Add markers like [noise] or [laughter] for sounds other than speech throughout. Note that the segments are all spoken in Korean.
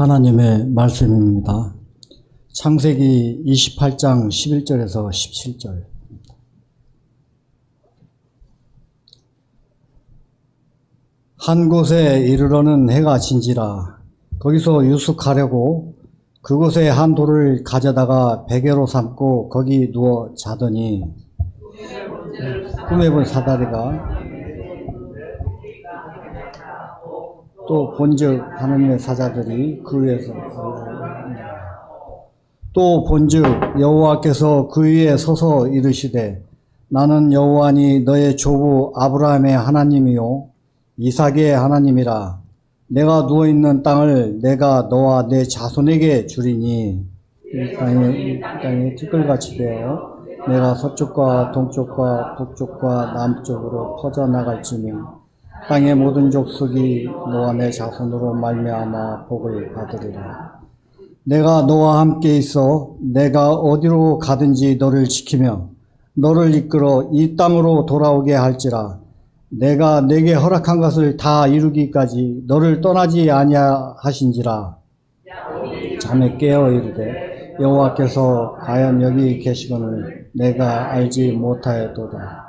하나님의 말씀입니다. 창세기 28장 11절에서 17절. 한 곳에 이르러는 해가 진지라 거기서 유숙하려고 그곳에 한 돌을 가져다가 베개로 삼고 거기 누워 자더니 꿈에 본 사다리가 또 본즉 하나님의 사자들이 그 위에서 또 본즉 여호와께서 그 위에 서서 이르시되 나는 여호와니 너의 조부 아브라함의 하나님이요 이삭의 하나님이라. 내가 누워 있는 땅을 내가 너와 내 자손에게 주리니. 이 땅에 이 땅에 티끌같이 되어 내가 서쪽과 동쪽과 북쪽과 남쪽으로 퍼져 나갈지며 땅의 모든 족속이 너와 내 자손으로 말미암아 복을 받으리라. 내가 너와 함께 있어 내가 어디로 가든지 너를 지키며 너를 이끌어 이 땅으로 돌아오게 할지라. 내가 내게 허락한 것을 다 이루기까지 너를 떠나지 아니하신지라. 잠에 깨어 이르되 여호와께서 과연 여기 계시거늘 내가 알지 못하였도다.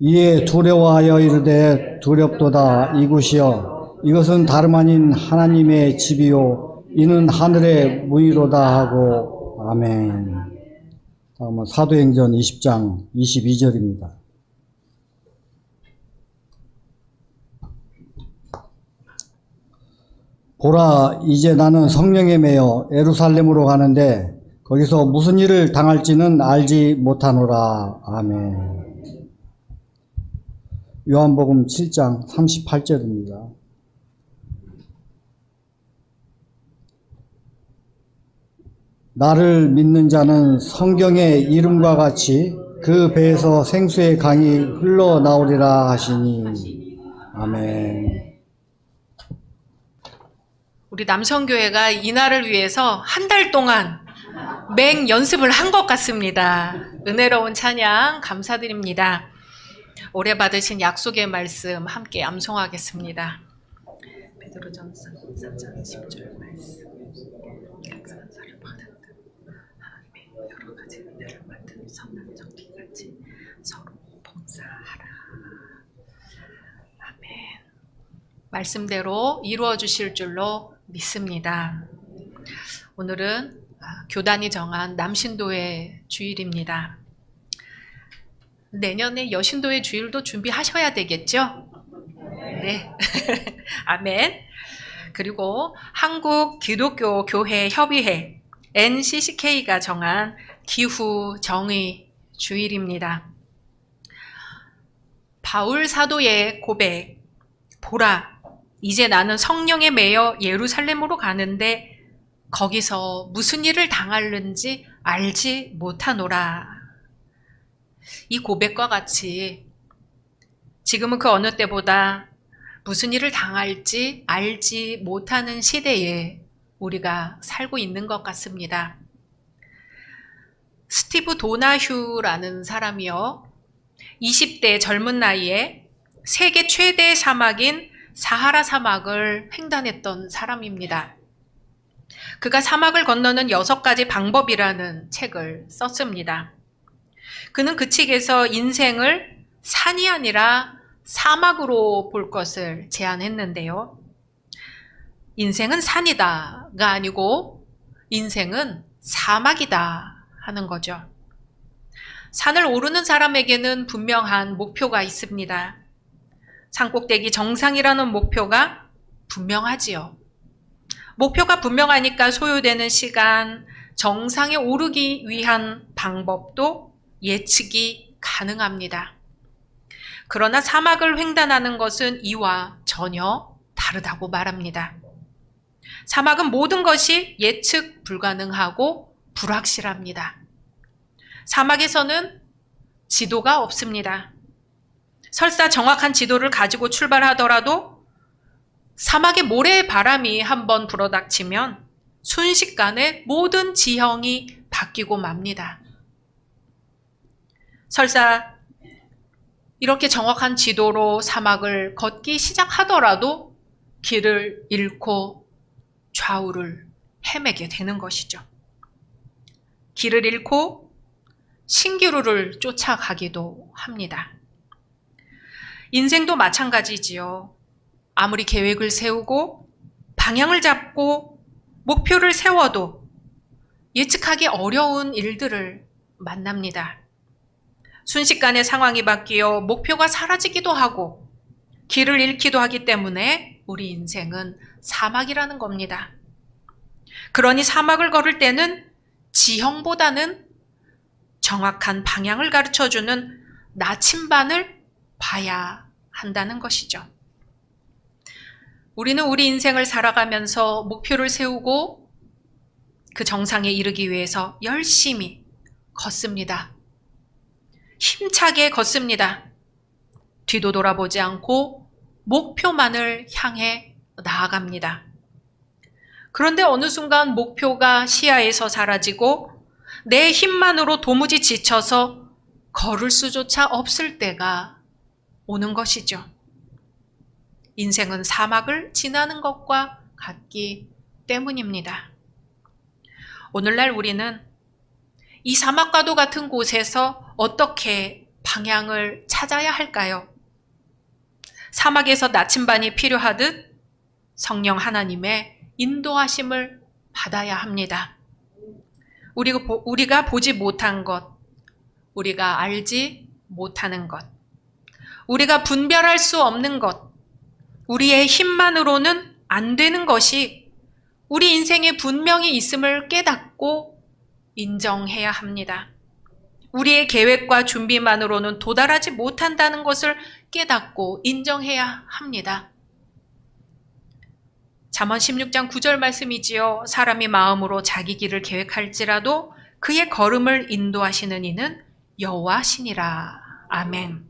이에 두려워하여 이르되 두렵도다 이곳이여 이것은 다름 아닌 하나님의 집이요 이는 하늘의 문이로다 하고 아멘. 다음은 사도행전 20장 22절입니다. 보라 이제 나는 성령에 매여 에루살렘으로 가는데 거기서 무슨 일을 당할지는 알지 못하노라 아멘. 요한복음 7장 38절입니다. 나를 믿는 자는 성경의 이름과 같이 그 배에서 생수의 강이 흘러나오리라 하시니 아멘. 우리 남성교회가 이날을 위해서 한 달 동안 맹 연습을 한 것 같습니다. 은혜로운 찬양 감사드립니다. 올해 받으신 약속의 말씀 함께 암송하겠습니다. 베드로전서 4장 10절 말씀. 각산사를 받은 하나님의 여러 가지 은혜를 받은 선한 적기같이 서로 봉사하라. 아멘. 말씀대로 이루어 주실 줄로 믿습니다. 오늘은 아, 교단이 정한 남신도의 주일입니다. 내년에 여신도의 주일도 준비하셔야 되겠죠? 네. [laughs] 아멘. 그리고 한국 기독교 교회 협의회 NCCK가 정한 기후 정의 주일입니다. 바울 사도의 고백, 보라, 이제 나는 성령에 매여 예루살렘으로 가는데 거기서 무슨 일을 당할는지 알지 못하노라. 이 고백과 같이 지금은 그 어느 때보다 무슨 일을 당할지 알지 못하는 시대에 우리가 살고 있는 것 같습니다. 스티브 도나휴라는 사람이요. 20대 젊은 나이에 세계 최대 사막인 사하라 사막을 횡단했던 사람입니다. 그가 사막을 건너는 여섯 가지 방법이라는 책을 썼습니다. 그는 그 책에서 인생을 산이 아니라 사막으로 볼 것을 제안했는데요. 인생은 산이다가 아니고 인생은 사막이다 하는 거죠. 산을 오르는 사람에게는 분명한 목표가 있습니다. 산꼭대기 정상이라는 목표가 분명하지요. 목표가 분명하니까 소요되는 시간, 정상에 오르기 위한 방법도 예측이 가능합니다. 그러나 사막을 횡단하는 것은 이와 전혀 다르다고 말합니다. 사막은 모든 것이 예측 불가능하고 불확실합니다. 사막에서는 지도가 없습니다. 설사 정확한 지도를 가지고 출발하더라도 사막에 모래의 바람이 한번 불어닥치면 순식간에 모든 지형이 바뀌고 맙니다. 설사 이렇게 정확한 지도로 사막을 걷기 시작하더라도 길을 잃고 좌우를 헤매게 되는 것이죠. 길을 잃고 신기루를 쫓아가기도 합니다. 인생도 마찬가지지요. 아무리 계획을 세우고 방향을 잡고 목표를 세워도 예측하기 어려운 일들을 만납니다. 순식간에 상황이 바뀌어 목표가 사라지기도 하고 길을 잃기도 하기 때문에 우리 인생은 사막이라는 겁니다. 그러니 사막을 걸을 때는 지형보다는 정확한 방향을 가르쳐 주는 나침반을 봐야 한다는 것이죠. 우리는 우리 인생을 살아가면서 목표를 세우고 그 정상에 이르기 위해서 열심히 걷습니다. 힘차게 걷습니다. 뒤도 돌아보지 않고 목표만을 향해 나아갑니다. 그런데 어느 순간 목표가 시야에서 사라지고 내 힘만으로 도무지 지쳐서 걸을 수조차 없을 때가 오는 것이죠. 인생은 사막을 지나는 것과 같기 때문입니다. 오늘날 우리는 이 사막과도 같은 곳에서 어떻게 방향을 찾아야 할까요? 사막에서 나침반이 필요하듯 성령 하나님의 인도하심을 받아야 합니다. 우리가, 보지 못한 것, 우리가 알지 못하는 것, 우리가 분별할 수 없는 것, 우리의 힘만으로는 안 되는 것이 우리 인생에 분명히 있음을 깨닫고 인정해야 합니다. 우리의 계획과 준비만으로는 도달하지 못한다는 것을 깨닫고 인정해야 합니다. 잠언 16장 9절 말씀이지요. 사람이 마음으로 자기 길을 계획할지라도 그의 걸음을 인도하시는 이는 여호와시니라. 아멘.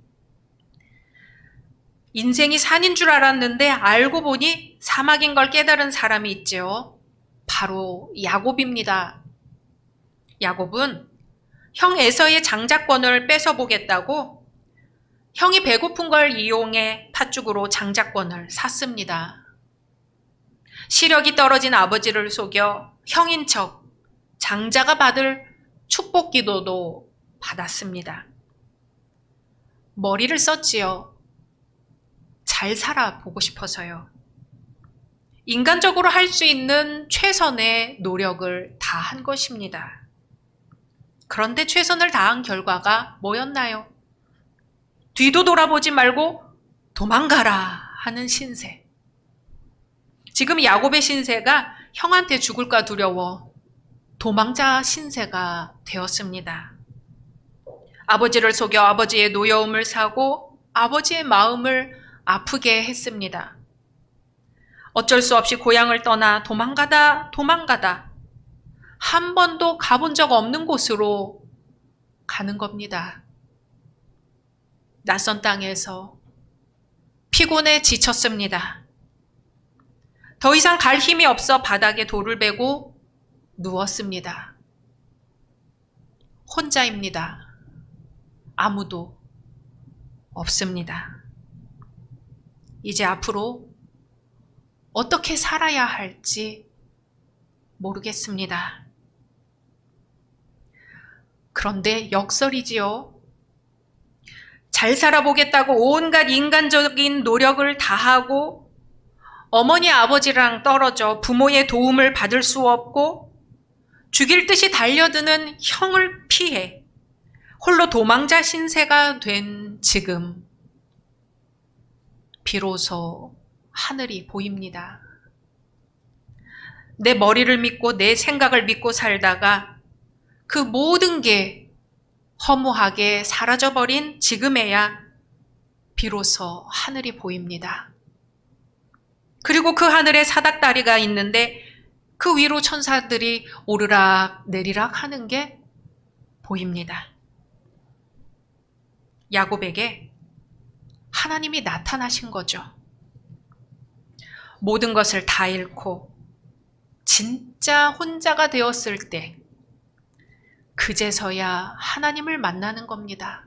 인생이 산인 줄 알았는데 알고 보니 사막인 걸 깨달은 사람이 있지요. 바로 야곱입니다. 야곱은 형 에서의 장자권을 뺏어보겠다고 형이 배고픈 걸 이용해 팥죽으로 장자권을 샀습니다. 시력이 떨어진 아버지를 속여 형인 척 장자가 받을 축복 기도도 받았습니다. 머리를 썼지요. 잘 살아보고 싶어서요. 인간적으로 할 수 있는 최선의 노력을 다 한 것입니다. 그런데 최선을 다한 결과가 뭐였나요? 뒤도 돌아보지 말고 도망가라 하는 신세. 지금 야곱의 신세가 형한테 죽을까 두려워 도망자 신세가 되었습니다. 아버지를 속여 아버지의 노여움을 사고 아버지의 마음을 아프게 했습니다. 어쩔 수 없이 고향을 떠나 도망가다 도망가다 한 번도 가본 적 없는 곳으로 가는 겁니다. 낯선 땅에서 피곤해 지쳤습니다. 더 이상 갈 힘이 없어 바닥에 돌을 베고 누웠습니다. 혼자입니다. 아무도 없습니다. 이제 앞으로 어떻게 살아야 할지 모르겠습니다. 그런데 역설이지요. 잘 살아보겠다고 온갖 인간적인 노력을 다하고 어머니 아버지랑 떨어져 부모의 도움을 받을 수 없고 죽일 듯이 달려드는 형을 피해 홀로 도망자 신세가 된 지금 비로소 하늘이 보입니다. 내 머리를 믿고 내 생각을 믿고 살다가 그 모든 게 허무하게 사라져버린 지금에야 비로소 하늘이 보입니다. 그리고 그 하늘에 사닥다리가 있는데 그 위로 천사들이 오르락 내리락 하는 게 보입니다. 야곱에게 하나님이 나타나신 거죠. 모든 것을 다 잃고 진짜 혼자가 되었을 때 그제서야 하나님을 만나는 겁니다.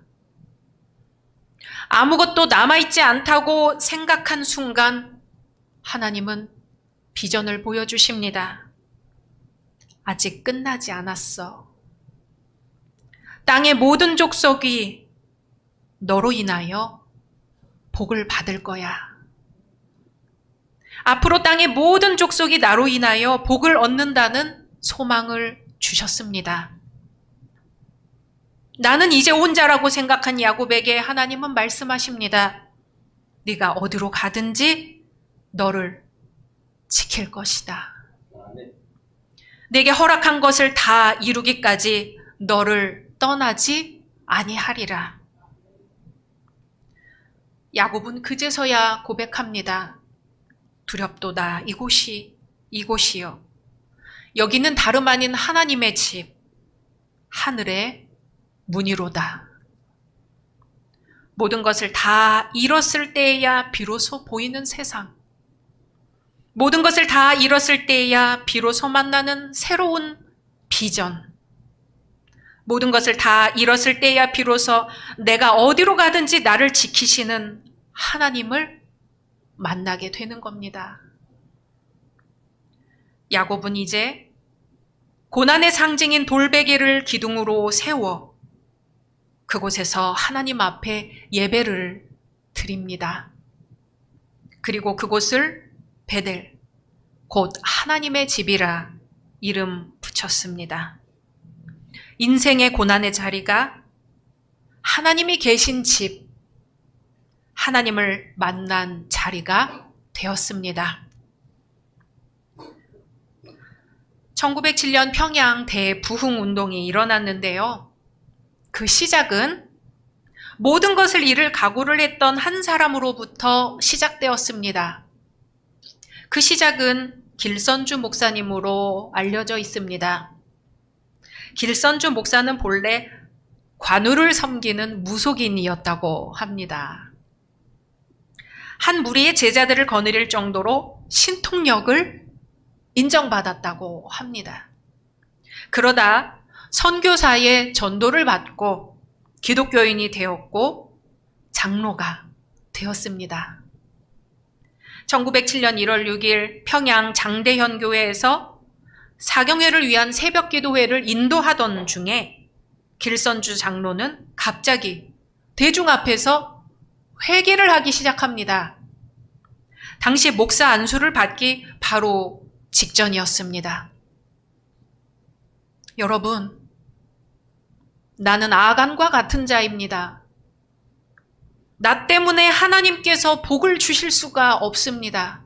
아무것도 남아있지 않다고 생각한 순간 하나님은 비전을 보여주십니다. 아직 끝나지 않았어. 땅의 모든 족속이 너로 인하여 복을 받을 거야. 앞으로 땅의 모든 족속이 나로 인하여 복을 얻는다는 소망을 주셨습니다. 나는 이제 혼자라고 생각한 야곱에게 하나님은 말씀하십니다. 네가 어디로 가든지 너를 지킬 것이다. 내게 허락한 것을 다 이루기까지 너를 떠나지 아니하리라. 야곱은 그제서야 고백합니다. 두렵도다 이곳이 이곳이요. 여기는 다름 아닌 하나님의 집, 하늘의 문이로다. 모든 것을 다 잃었을 때에야 비로소 보이는 세상. 모든 것을 다 잃었을 때에야 비로소 만나는 새로운 비전. 모든 것을 다 잃었을 때야 비로소 내가 어디로 가든지 나를 지키시는 하나님을 만나게 되는 겁니다. 야곱은 이제 고난의 상징인 돌베개를 기둥으로 세워 그곳에서 하나님 앞에 예배를 드립니다. 그리고 그곳을 베델, 곧 하나님의 집이라 이름 붙였습니다. 인생의 고난의 자리가 하나님이 계신 집, 하나님을 만난 자리가 되었습니다. 1907년 평양 대부흥 운동이 일어났는데요. 그 시작은 모든 것을 잃을 각오를 했던 한 사람으로부터 시작되었습니다. 그 시작은 길선주 목사님으로 알려져 있습니다. 길선주 목사는 본래 관우를 섬기는 무속인이었다고 합니다. 한 무리의 제자들을 거느릴 정도로 신통력을 인정받았다고 합니다. 그러다 선교사의 전도를 받고 기독교인이 되었고 장로가 되었습니다. 1907년 1월 6일 평양 장대현 교회에서 사경회를 위한 새벽 기도회를 인도하던 중에 길선주 장로는 갑자기 대중 앞에서 회개를 하기 시작합니다. 당시 목사 안수를 받기 바로 직전이었습니다. 여러분, 나는 아간과 같은 자입니다. 나 때문에 하나님께서 복을 주실 수가 없습니다.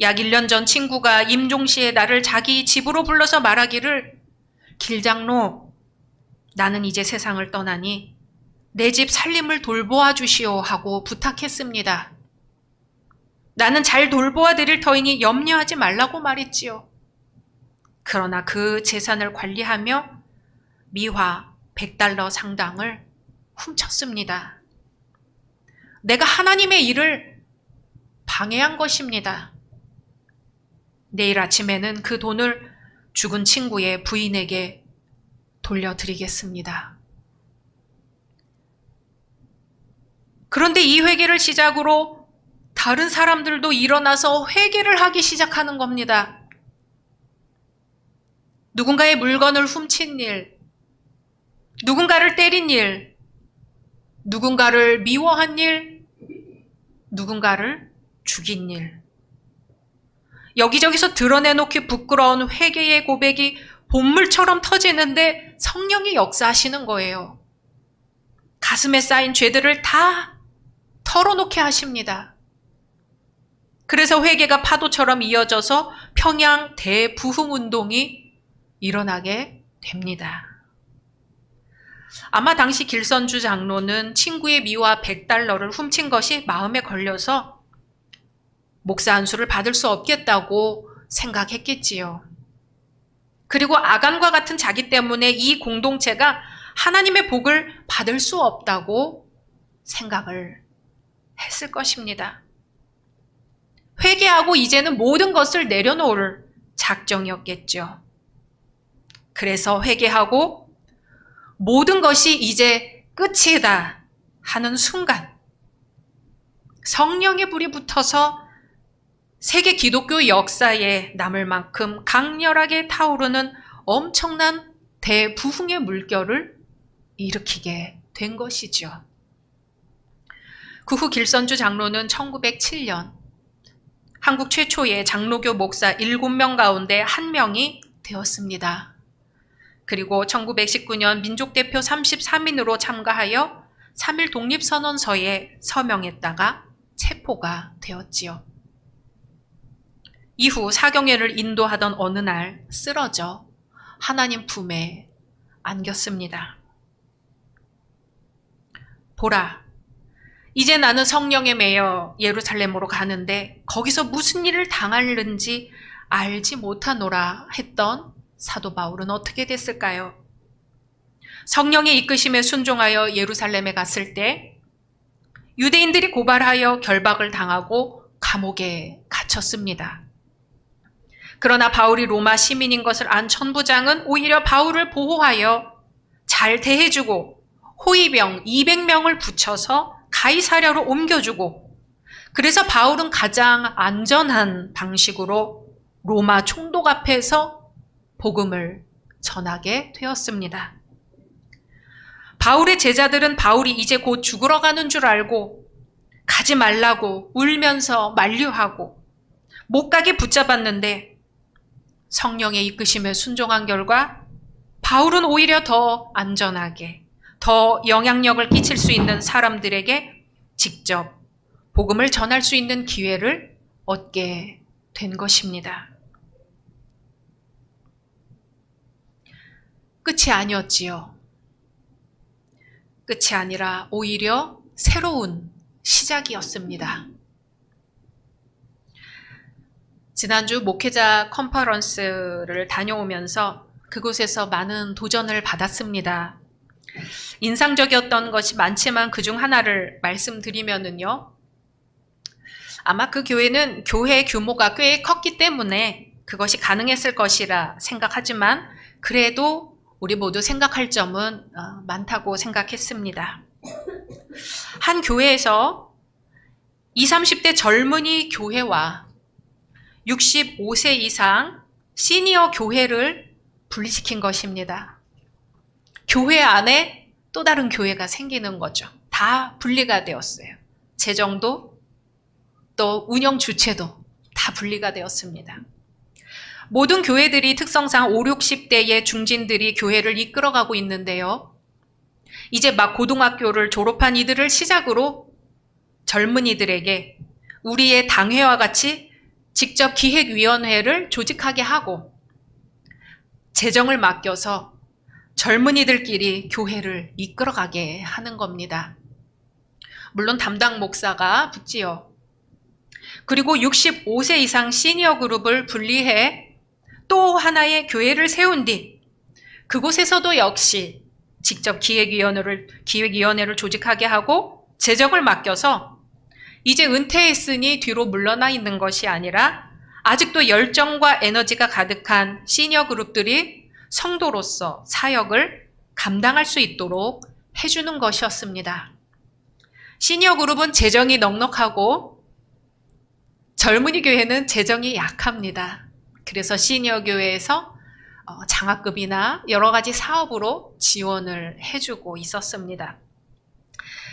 약 1년 전 친구가 임종 씨의 나를 자기 집으로 불러서 말하기를 길장로, 나는 이제 세상을 떠나니 내 집 살림을 돌보아 주시오 하고 부탁했습니다. 나는 잘 돌보아 드릴 터이니 염려하지 말라고 말했지요. 그러나 그 재산을 관리하며 미화 100달러 상당을 훔쳤습니다. 내가 하나님의 일을 방해한 것입니다. 내일 아침에는 그 돈을 죽은 친구의 부인에게 돌려드리겠습니다. 그런데 이 회개를 시작으로 다른 사람들도 일어나서 회개를 하기 시작하는 겁니다. 누군가의 물건을 훔친 일, 누군가를 때린 일, 누군가를 미워한 일, 누군가를 죽인 일. 여기저기서 드러내놓기 부끄러운 회개의 고백이 본물처럼 터지는데 성령이 역사하시는 거예요. 가슴에 쌓인 죄들을 다 털어놓게 하십니다. 그래서 회개가 파도처럼 이어져서 평양 대부흥 운동이 일어나게 됩니다. 아마 당시 길선주 장로는 친구의 미화 100달러를 훔친 것이 마음에 걸려서 목사 안수를 받을 수 없겠다고 생각했겠지요. 그리고 아간과 같은 자기 때문에 이 공동체가 하나님의 복을 받을 수 없다고 생각을 했을 것입니다. 회개하고 이제는 모든 것을 내려놓을 작정이었겠죠. 그래서 회개하고 모든 것이 이제 끝이다 하는 순간 성령의 불이 붙어서 세계 기독교 역사에 남을 만큼 강렬하게 타오르는 엄청난 대부흥의 물결을 일으키게 된 것이죠. 그 후 길선주 장로는 1907년 한국 최초의 장로교 목사 7명 가운데 1명이 되었습니다. 그리고 1919년 민족대표 33인으로 참가하여 3.1 독립선언서에 서명했다가 체포가 되었지요. 이후 사경회를 인도하던 어느 날 쓰러져 하나님 품에 안겼습니다. 보라, 이제 나는 성령에 매여 예루살렘으로 가는데 거기서 무슨 일을 당하는지 알지 못하노라 했던 사도 바울은 어떻게 됐을까요? 성령의 이끄심에 순종하여 예루살렘에 갔을 때 유대인들이 고발하여 결박을 당하고 감옥에 갇혔습니다. 그러나 바울이 로마 시민인 것을 안 천부장은 오히려 바울을 보호하여 잘 대해주고 호위병 200명을 붙여서 가이사랴로 옮겨주고 그래서 바울은 가장 안전한 방식으로 로마 총독 앞에서 복음을 전하게 되었습니다. 바울의 제자들은 바울이 이제 곧 죽으러 가는 줄 알고 가지 말라고 울면서 만류하고 못 가게 붙잡았는데 성령의 이끄심에 순종한 결과 바울은 오히려 더 안전하게 더 영향력을 끼칠 수 있는 사람들에게 직접 복음을 전할 수 있는 기회를 얻게 된 것입니다. 끝이 아니었지요. 끝이 아니라 오히려 새로운 시작이었습니다. 지난주 목회자 컨퍼런스를 다녀오면서 그곳에서 많은 도전을 받았습니다. 인상적이었던 것이 많지만 그 중 하나를 말씀드리면은요. 아마 그 교회는 교회 규모가 꽤 컸기 때문에 그것이 가능했을 것이라 생각하지만 그래도 우리 모두 생각할 점은 어, 많다고 생각했습니다. 한 교회에서 20, 30대 젊은이 교회와 65세 이상 시니어 교회를 분리시킨 것입니다. 교회 안에 또 다른 교회가 생기는 거죠. 다 분리가 되었어요. 재정도 또 운영 주체도 다 분리가 되었습니다. 모든 교회들이 특성상 5, 60대의 중진들이 교회를 이끌어가고 있는데요. 이제 막 고등학교를 졸업한 이들을 시작으로 젊은이들에게 우리의 당회와 같이 직접 기획위원회를 조직하게 하고 재정을 맡겨서 젊은이들끼리 교회를 이끌어가게 하는 겁니다. 물론 담당 목사가 붙지요. 그리고 65세 이상 시니어 그룹을 분리해 또 하나의 교회를 세운 뒤 그곳에서도 역시 직접 기획위원회를, 기획위원회를 조직하게 하고 재정을 맡겨서 이제 은퇴했으니 뒤로 물러나 있는 것이 아니라 아직도 열정과 에너지가 가득한 시니어 그룹들이 성도로서 사역을 감당할 수 있도록 해주는 것이었습니다. 시니어 그룹은 재정이 넉넉하고 젊은이 교회는 재정이 약합니다. 그래서 시니어 교회에서 어, 장학금이나 여러 가지 사업으로 지원을 해주고 있었습니다.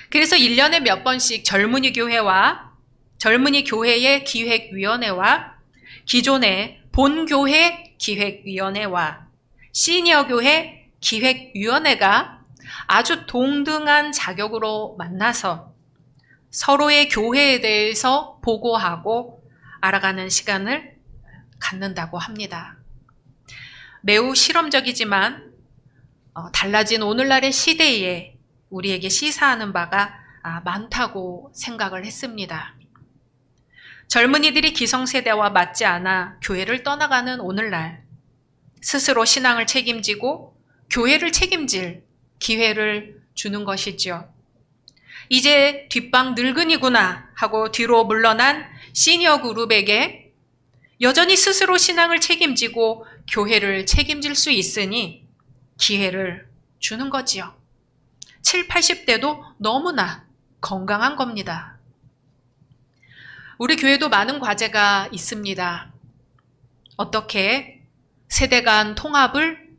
그래서 1년에 몇 번씩 젊은이 교회와 젊은이 교회의 기획위원회와 기존의 본교회 기획위원회와 시니어 교회 기획위원회가 아주 동등한 자격으로 만나서 서로의 교회에 대해서 보고하고 알아가는 시간을 갖는다고 합니다. 매우 실험적이지만 어, 달라진 오늘날의 시대에 우리에게 시사하는 바가 아, 많다고 생각을 했습니다. 젊은이들이 기성세대와 맞지 않아 교회를 떠나가는 오늘날 스스로 신앙을 책임지고 교회를 책임질 기회를 주는 것이죠. 이제 뒷방 늙은이구나 하고 뒤로 물러난 시니어 그룹에게 여전히 스스로 신앙을 책임지고 교회를 책임질 수 있으니 기회를 주는 거지요. 7, 80대도 너무나 건강한 겁니다. 우리 교회도 많은 과제가 있습니다. 어떻게 세대 간 통합을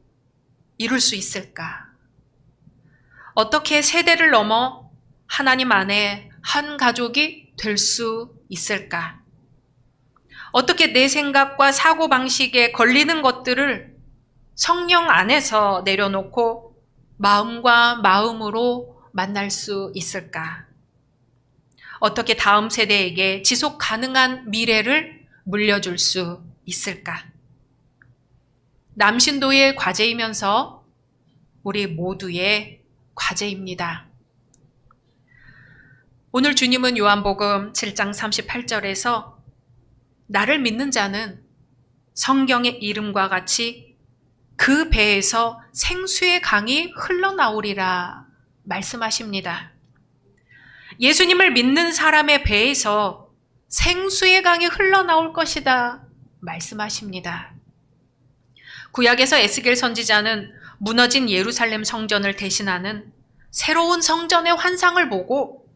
이룰 수 있을까? 어떻게 세대를 넘어 하나님 안에 한 가족이 될 수 있을까? 어떻게 내 생각과 사고방식에 걸리는 것들을 성령 안에서 내려놓고 마음과 마음으로 만날 수 있을까? 어떻게 다음 세대에게 지속 가능한 미래를 물려줄 수 있을까? 남신도의 과제이면서 우리 모두의 과제입니다. 오늘 주님은 요한복음 7장 38절에서 나를 믿는 자는 성경의 이름과 같이 그 배에서 생수의 강이 흘러나오리라 말씀하십니다. 예수님을 믿는 사람의 배에서 생수의 강이 흘러나올 것이다 말씀하십니다. 구약에서 에스겔 선지자는 무너진 예루살렘 성전을 대신하는 새로운 성전의 환상을 보고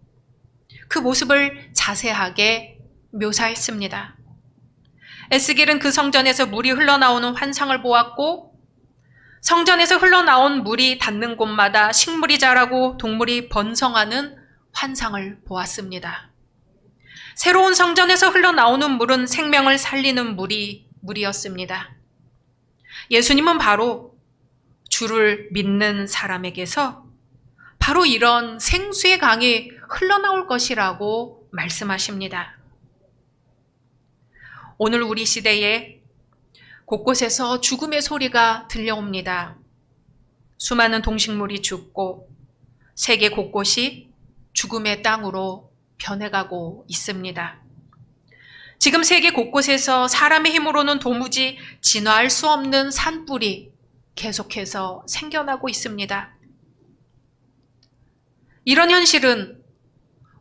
그 모습을 자세하게 묘사했습니다. 에스겔은 그 성전에서 물이 흘러나오는 환상을 보았고 성전에서 흘러나온 물이 닿는 곳마다 식물이 자라고 동물이 번성하는 환상을 보았습니다. 새로운 성전에서 흘러나오는 물은 생명을 살리는 물이 물이었습니다. 예수님은 바로 주를 믿는 사람에게서 바로 이런 생수의 강이 흘러나올 것이라고 말씀하십니다. 오늘 우리 시대에 곳곳에서 죽음의 소리가 들려옵니다. 수많은 동식물이 죽고 세계 곳곳이 죽음의 땅으로 변해가고 있습니다. 지금 세계 곳곳에서 사람의 힘으로는 도무지 진화할 수 없는 산불이 계속해서 생겨나고 있습니다. 이런 현실은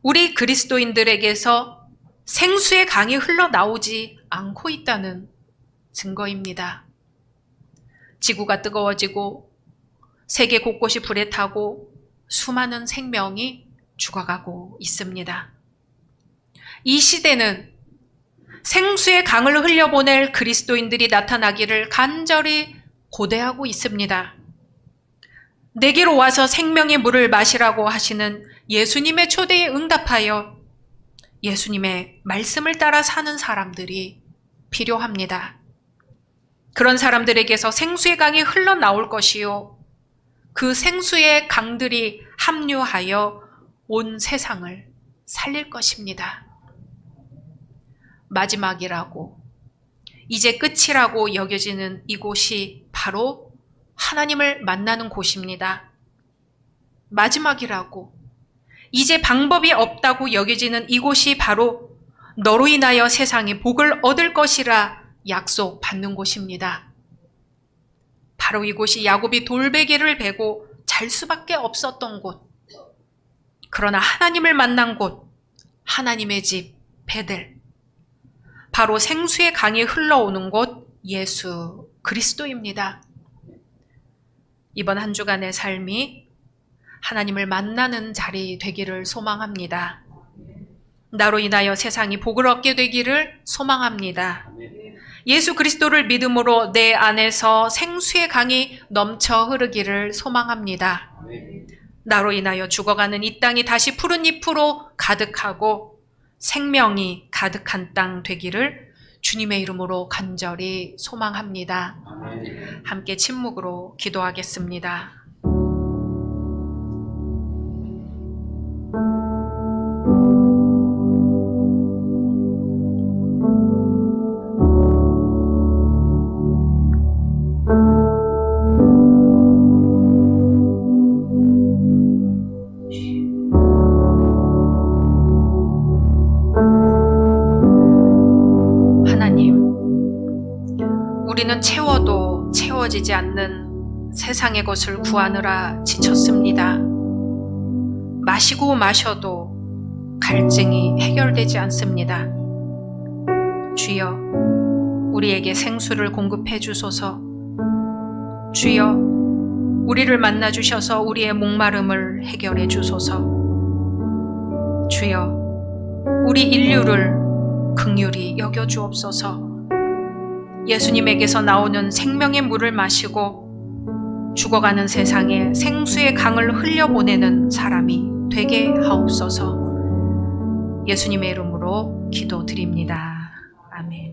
우리 그리스도인들에게서 생수의 강이 흘러나오지 않고 있다는 증거입니다. 지구가 뜨거워지고 세계 곳곳이 불에 타고 수많은 생명이 죽어가고 있습니다. 이 시대는 생수의 강을 흘려보낼 그리스도인들이 나타나기를 간절히 고대하고 있습니다. 내게로 와서 생명의 물을 마시라고 하시는 예수님의 초대에 응답하여 예수님의 말씀을 따라 사는 사람들이 필요합니다. 그런 사람들에게서 생수의 강이 흘러나올 것이요. 그 생수의 강들이 합류하여 온 세상을 살릴 것입니다. 마지막이라고, 이제 끝이라고 여겨지는 이곳이 바로 하나님을 만나는 곳입니다. 마지막이라고, 이제 방법이 없다고 여겨지는 이곳이 바로 너로 인하여 세상이 복을 얻을 것이라 약속받는 곳입니다. 바로 이곳이 야곱이 돌베개를 베고 잘 수밖에 없었던 곳. 그러나 하나님을 만난 곳, 하나님의 집, 베델. 바로 생수의 강이 흘러오는 곳, 예수 그리스도입니다. 이번 한 주간의 삶이 하나님을 만나는 자리 되기를 소망합니다. 나로 인하여 세상이 복을 얻게 되기를 소망합니다. 예수 그리스도를 믿음으로 내 안에서 생수의 강이 넘쳐 흐르기를 소망합니다. 나로 인하여 죽어가는 이 땅이 다시 푸른 잎으로 가득하고 생명이 가득한 땅 되기를 주님의 이름으로 간절히 소망합니다. 함께 침묵으로 기도하겠습니다. 우리는 채워도 채워지지 않는 세상의 것을 구하느라 지쳤습니다. 마시고 마셔도 갈증이 해결되지 않습니다. 주여, 우리에게 생수를 공급해 주소서. 주여, 우리를 만나 주셔서 우리의 목마름을 해결해 주소서. 주여, 우리 인류를 극률이 여겨 주옵소서. 예수님에게서 나오는 생명의 물을 마시고 죽어가는 세상에 생수의 강을 흘려보내는 사람이 되게 하옵소서. 예수님의 이름으로 기도드립니다. 아멘.